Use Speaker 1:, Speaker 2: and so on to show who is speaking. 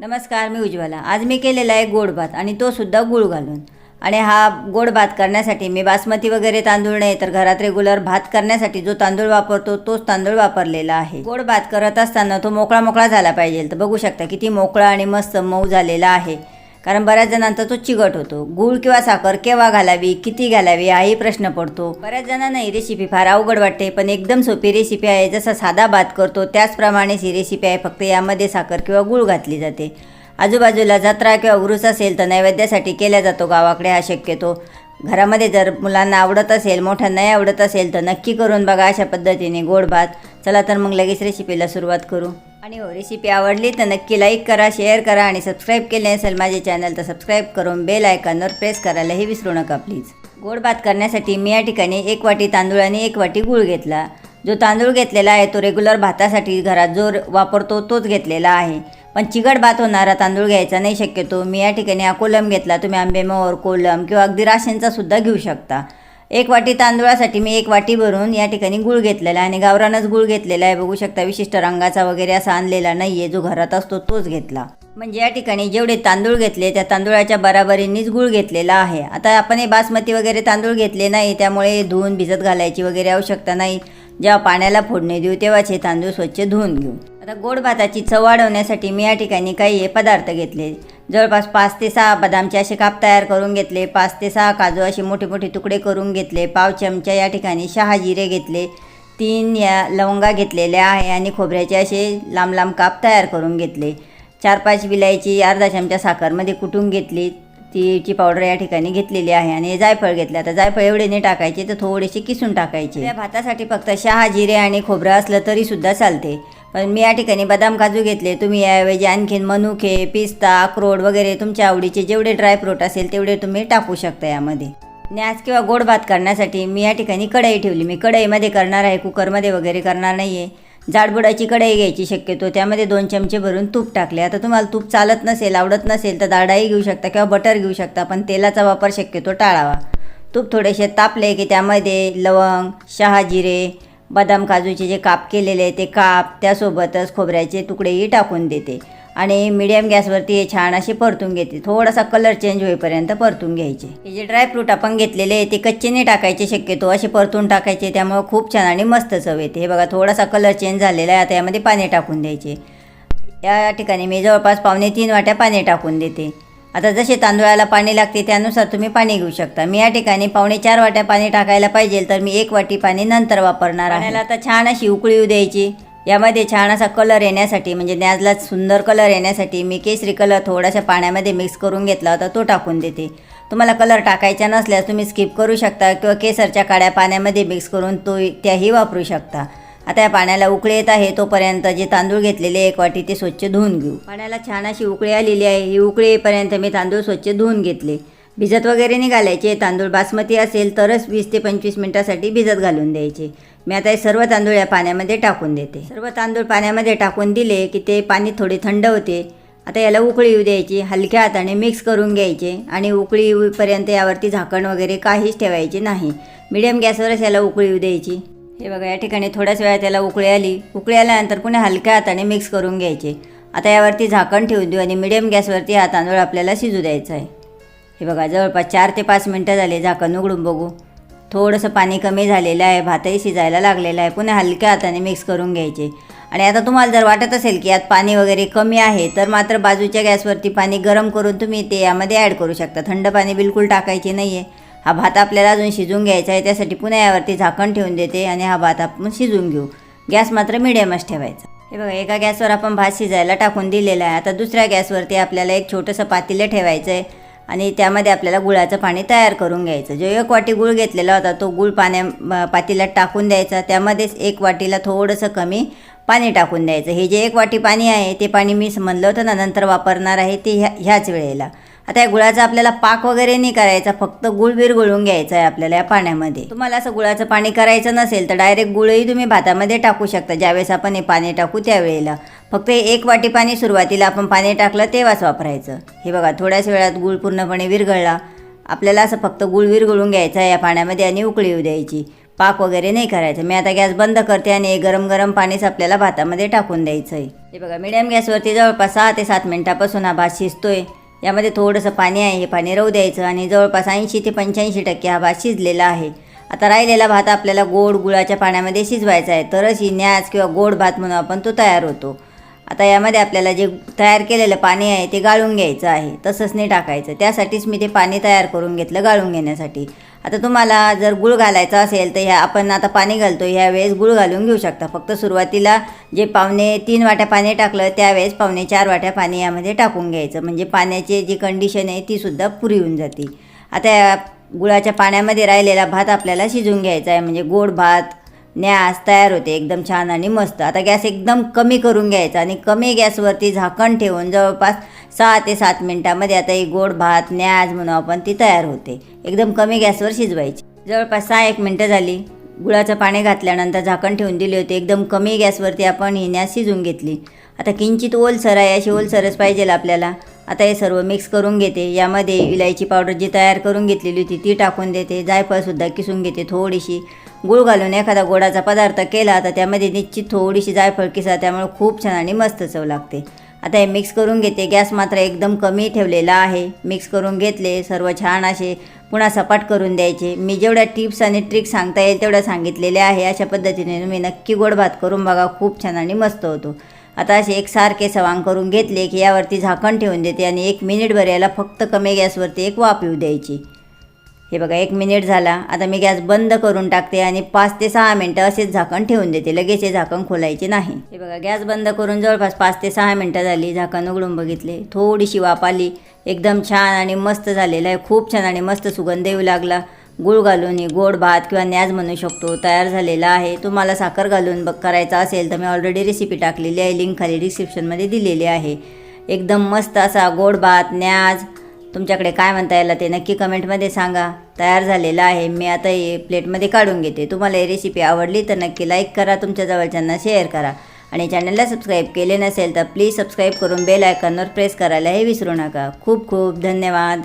Speaker 1: नमस्कार मी उज्ज्वला. आज मी केलेला आहे गोड भात आणि तो सुद्धा गूळ घालून. आणि हा गोड भात करण्यासाठी मी बासमती वगैरे तांदूळ नाही तर घरात रेग्युलर भात करण्यासाठी जो तांदूळ वापरतो तोच तांदूळ वापरलेला आहे. गोड भात करत असताना तो मोकळा मोकळा झाला पाहिजे. तर बघू शकता किती मोकळा आणि मस्त मऊ झालेला आहे. कारण बऱ्याच जणांचा तो चिकट होतो. गूळ किंवा साखर केव्हा घालावी किती घालावी हाही प्रश्न पडतो. बऱ्याच जणांना ही रेसिपी फार अवघड वाटते पण एकदम सोपी रेसिपी आहे. जसा साधा भात करतो त्याचप्रमाणेच ही रेसिपी आहे. फक्त यामध्ये साखर किंवा गूळ घातली जाते. आजूबाजूला जत्रा किंवा उरूस असेल तर नैवेद्यासाठी केला जातो गावाकडे हा शक्यतो. घरामध्ये जर मुलांना आवडत असेल मोठ्या नाही आवडत असेल तर नक्की करून बघा अशा पद्धतीने गोड भात. चला तर मग लगेच रेसिपीला सुरुवात करू. आणि हो रेसिपी आवडली तर नक्की लाईक करा शेअर करा आणि सबस्क्राईब केले असेल माझे चॅनल तर सबस्क्राईब करून बेल आयकॉनवर प्रेस करायलाही विसरू नका प्लीज गोड भात करण्यासाठी मी या ठिकाणी एक वाटी तांदूळ आणि एक वाटी गूळ घेतला. जो तांदूळ घेतलेला आहे तो रेग्युलर भातासाठी घरात जो वापरतो तोच घेतलेला आहे. पण चिकट भात होणारा तांदूळ घ्यायचा नाही शक्यतो. मी या ठिकाणी हा कोलम घेतला. तुम्ही आंबेमोहर कोलम किंवा अगदी राशनचा सुद्धा घेऊ शकता. एक वाटी तांदूळासाठी मी एक वाटी भरून या ठिकाणी गूळ घेतलेला आहे. आणि गावरानच गूळ घेतलेला आहे. बघू शकता विशिष्ट रंगाचा वगैरे असा आणलेला नाही आहे जो घरात असतो तोच घेतला. म्हणजे या ठिकाणी जेवढे तांदूळ घेतले त्या तांदूळाच्या बराबरीनेच गूळ घेतलेला आहे. आता आपण हे बासमती वगैरे तांदूळ घेतले नाही त्यामुळे धुवून भिजत घालायची वगैरे आवश्यकता नाही. जेव्हा पाण्याला फोडणी देऊ तेव्हाच हे तांदूळ स्वच्छ धुवून घेऊ. आता गोड भाताची चव वाढवण्यासाठी मी या ठिकाणी काही हे पदार्थ घेतले. जवळपास पाच ते सहा बदामचे असे काप तयार करून घेतले पाच ते सहा काजू असे मोठे मोठे तुकडे करून घेतले पाव चमचा या ठिकाणी शहा जिरे घेतले तीन या लवंगा घेतलेल्या आहे आणि खोबऱ्याचे असे लांब लांब काप तयार करून घेतले. चार पाच विलायची अर्धा चमचा साखरमध्ये कुटून घेतली तिची पावडर या ठिकाणी घेतलेली आहे आणि जायफळ घेतले. आता जायफळ एवढे नाही टाकायचे तर थोडेसे किसून टाकायचे. या भातासाठी फक्त शहा जिरे आणि खोबरं असलं तरी सुद्धा चालते. पण मी या ठिकाणी बदाम काजू घेतले. तुम्ही याऐवजी आणखीन मनुके पिस्ता अक्रोड वगैरे तुमच्या आवडीचे जेवढे ड्रायफ्रूट असेल तेवढे तुम्ही टाकू शकता यामध्ये. न्यास किंवा गोड भात करण्यासाठी मी या ठिकाणी कढई ठेवली. मी कढईमध्ये करणार आहे कुकरमध्ये वगैरे करणार नाही आहे जाडबुडाची कढई घ्यायची शक्यतो. त्यामध्ये दोन चमचे भरून तूप टाकले. आता तुम्हाला तूप चालत नसेल आवडत नसेल तर दाडाही घेऊ शकता किंवा बटर घेऊ शकता पण तेलाचा वापर शक्यतो टाळावा. तूप थोडेसे तापले की त्यामध्ये लवंग शहाजिरे बदाम काजूचे जे काप केलेले आहे ते काप त्यासोबतच खोबऱ्याचे तुकडेही टाकून देते. आणि मिडियम गॅसवरती हे छान असे परतून घेते. थोडासा कलर चेंज होईपर्यंत परतून घ्यायचे. हे जे ड्रायफ्रूट आपण घेतलेले आहे ते कच्चे नाही टाकायचे शक्यतो. असे परतून टाकायचे त्यामुळे खूप छान आणि मस्त चव येते. हे बघा थोडासा कलर चेंज झालेला आहे. आता यामध्ये पाणी टाकून द्यायचे. या ठिकाणी मी जवळपास पावणे तीन वाट्या पाणी टाकून देते. आता जसे तांदुळाला पाणी लागते त्यानुसार तुम्ही पाणी घेऊ शकता. मी या ठिकाणी पावणे चार वाट्या पाणी टाकायला पाहिजे तर मी एक वाटी पाणी नंतर वापरणार आहे. आता छान अशी उकळी येऊ द्यायची. यामध्ये छान असा कलर येण्यासाठी म्हणजे न्याजला सुंदर कलर येण्यासाठी मी केसरी कलर थोडासा पाण्यामध्ये मिक्स करून घेतला होता तो टाकून देते. तुम्हाला कलर टाकायचा नसल्यास तुम्ही स्किप करू शकता किंवा केसरच्या काड्या पाण्यामध्ये मिक्स करून तो त्याही वापरू शकता. आता या पाण्याला उकळे येत आहे तोपर्यंत जे तांदूळ घेतलेले एक वाटी ते स्वच्छ धुवून घेऊ. पाण्याला छान अशी उकळी आलेली आहे ही उकळी येईपर्यंत मी तांदूळ स्वच्छ धुवून घेतले. भिजत वगैरे नाही घालायचे तांदूळ बासमती असेल तरच वीस ते पंचवीस मिनटासाठी भिजत घालून द्यायचे. मी आता हे सर्व तांदूळ या पाण्यामध्ये टाकून देते. सर्व तांदूळ पाण्यामध्ये टाकून दिले की ते पाणी थोडे थंड होते. आता याला उकळी येऊ द्यायची हलक्या हाताने मिक्स करून घ्यायचे आणि उकळी येऊपर्यंत यावरती झाकण वगैरे काहीच ठेवायचे नाही. मिडियम गॅसवरच याला उकळी येऊ द्यायची. हे बघा या ठिकाणी थोड्याच वेळा त्याला उकळी आली. उकळी आल्यानंतर पुन्हा हलक्या हाताने मिक्स करून घ्यायचे. आता यावरती झाकण ठेवून देऊ आणि मिडियम गॅसवरती हा तांदूळ आपल्याला शिजू द्यायचा आहे. हे बघा जवळपास चार ते पाच मिनटं झाले झाकण उघडून बघू. थोडंसं पाणी कमी झालेलं आहे भातही शिजायला लागलेला आहे. पुन्हा हलक्या हाताने मिक्स करून घ्यायचे. आणि आता तुम्हाला जर वाटत असेल की यात पाणी वगैरे कमी आहे तर मात्र बाजूच्या गॅसवरती पाणी गरम करून तुम्ही ते यामध्ये ॲड करू शकता. थंड पाणी बिलकुल टाकायचे नाही आहे हा भात आपल्याला अजून शिजून घ्यायचा आहे त्यासाठी पुन्हा यावरती झाकण ठेवून देते आणि हा भात आपण शिजून घेऊ. गॅस मात्र मिडियमच ठेवायचा. हे बघा एका गॅसवर आपण भात शिजायला टाकून दिलेला आहे. आता दुसऱ्या गॅसवरती आपल्याला एक छोटंसं पातेलं ठेवायचं आहे आणि त्यामध्ये आपल्याला गुळाचं पाणी तयार करून घ्यायचं जो एक वाटी गुळ घेतलेला होता तो गुळ पाण्या पातेल्यात टाकून द्यायचा. त्यामध्येच एक वाटीला थोडंसं कमी पाणी टाकून द्यायचं. हे जे एक वाटी पाणी आहे ते पाणी मी म्हणलं होतं ना नंतर वापरणार आहे ते ह्या ह्याच वेळेला. आता या गुळाचा आपल्याला पाक वगैरे नाही करायचा फक्त गुळ विरघळून घ्यायचा आहे आपल्याला या पाण्यामध्ये. तुम्हाला असं गुळाचं पाणी करायचं नसेल तर डायरेक्ट गुळही तुम्ही भातामध्ये टाकू शकता. ज्यावेळेस आपण हे पाणी टाकू त्यावेळेला. फक्त एक वाटी पाणी सुरुवातीला आपण पाणी टाकलं तेव्हाच वापरायचं. हे बघा थोड्याच वेळात गुळ पूर्णपणे विरघळला. आपल्याला असं फक्त गुळ विरघळून घ्यायचा या पाण्यामध्ये आणि उकळी येऊ द्यायची. पाक वगैरे नाही करायचं. मी आता गॅस बंद करते आणि गरम गरम पाणीच आपल्याला भातामध्ये टाकून द्यायचं आहे. हे बघा मिडियम गॅसवरती जवळपास सहा ते सात मिनटापासून हा भात शिजतोय. यामध्ये थोडंसं पाणी आहे हे पाणी राहू द्यायचं आणि जवळपास ऐंशी ते पंच्याऐंशी टक्के हा भात शिजलेला आहे. आता राहिलेला भात आपल्याला गोड गुळाच्या पाण्यामध्ये शिजवायचा आहे तरच ही न्याज किंवा गोड भात म्हणून आपण तो तयार होतो. आता यामध्ये आपल्याला जे तयार केलेलं पाणी आहे ते गाळून घ्यायचं आहे तसंच नाही टाकायचं. त्यासाठीच मी ते पाणी तयार करून घेतलं गाळून घेण्यासाठी. आता तुम्हाला जर गुळ घालायचा असेल तर ह्या आपण आता पाणी घालतो ह्या वेळेस गुळ घालून घेऊ शकता. फक्त सुरुवातीला जे पावणे तीन वाट्या पाणी टाकलं त्यावेळेस पावणे चार वाट्या पाणी यामध्ये टाकून घ्यायचं. म्हणजे पाण्याची जी कंडिशन आहे तीसुद्धा पुरी होऊन जाते. आता गुळाच्या पाण्यामध्ये राहिलेला भात आपल्याला शिजून घ्यायचा आहे. म्हणजे गोड भात न्यास तयार होते एकदम छान आणि मस्त. आता गॅस एकदम कमी करून घ्यायचा आणि कमी गॅसवरती झाकण ठेवून जवळपास सहा ते सात मिनटामध्ये आता ही गोड भात न्याज म्हणून आपण ती तयार होते. एकदम कमी गॅसवर शिजवायची. जवळपास सहा एक मिनटं झाली. गुळाचं पाणी घातल्यानंतर झाकण ठेवून दिले होते. एकदम कमी गॅसवरती आपण ही न्यास शिजून घेतली. आता किंचित ओलसर आहे अशी ओलसरच पाहिजे आपल्याला. आता हे सर्व मिक्स करून घेते. यामध्ये इलायची पावडर जी तयार करून घेतलेली होती ती टाकून देते. जायफळसुद्धा किसून घेते थोडीशी. गुळ घालून एखादा गोडाचा पदार्थ केला तर त्यामध्ये निश्चित थोडीशी जायफळ किसा त्यामुळे खूप छान आणि मस्त चव लागते. आता हे मिक्स करून घेते. गॅस मात्र एकदम कमी ठेवलेला आहे. मिक्स करून घेतले. सर्व छान असे पुन्हा सपाट करून द्यायचे. मी जेवढ्या टिप्स आणि ट्रिक्स सांगता येईल तेवढ्या सांगितलेल्या आहे. अशा पद्धतीने तुम्ही नक्की गोड भात करून बघा. खूप छान आणि मस्त होतो. आता असे एकसारखे सवांग करून घेतले की यावरती झाकण ठेवून देते आणि एक मिनिटभर याला फक्त कमी गॅसवरती एक वाफ येऊ द्यायची. हे बघा एक मिनिट झाला. आता मी गॅस बंद करून टाकते आणि पाच ते सहा मिनटं असेच झाकण ठेवून देते. लगेच हे झाकण खोलायचे नाही. हे बघा गॅस बंद करून जवळपास पाच ते सहा मिनटं झाली. झाकण उघडून बघितले. थोडीशी वाफ आली. एकदम छान आणि मस्त झालेलं आहे. खूप छान आणि मस्त सुगंध येऊ लागला. गुळ घालून गोड भात किंवा न्याज म्हणू शकतो तयार झालेला आहे. तुम्हाला साखर घालून बघ करायचा असेल तर मी ऑलरेडी रेसिपी टाकलेली आहे. लिंक खाली डिस्क्रिप्शनमध्ये दिलेली आहे. एकदम मस्त असा गोड भात न्याज तुमच्याकडे काय म्हणता यायला ते नक्की कमेंटमध्ये सांगा. तयार झालेलं आहे. मी आता हे प्लेटमध्ये काढून घेते. तुम्हाला ही रेसिपी आवडली तर नक्की लाईक करा. तुमच्या जवळच्यांना शेअर करा. आणि चॅनलला सबस्क्राईब केले नसेल तर प्लीज सबस्क्राईब करून बेल आयकॉनवर प्रेस करायला हे विसरू नका. खूप खूप धन्यवाद.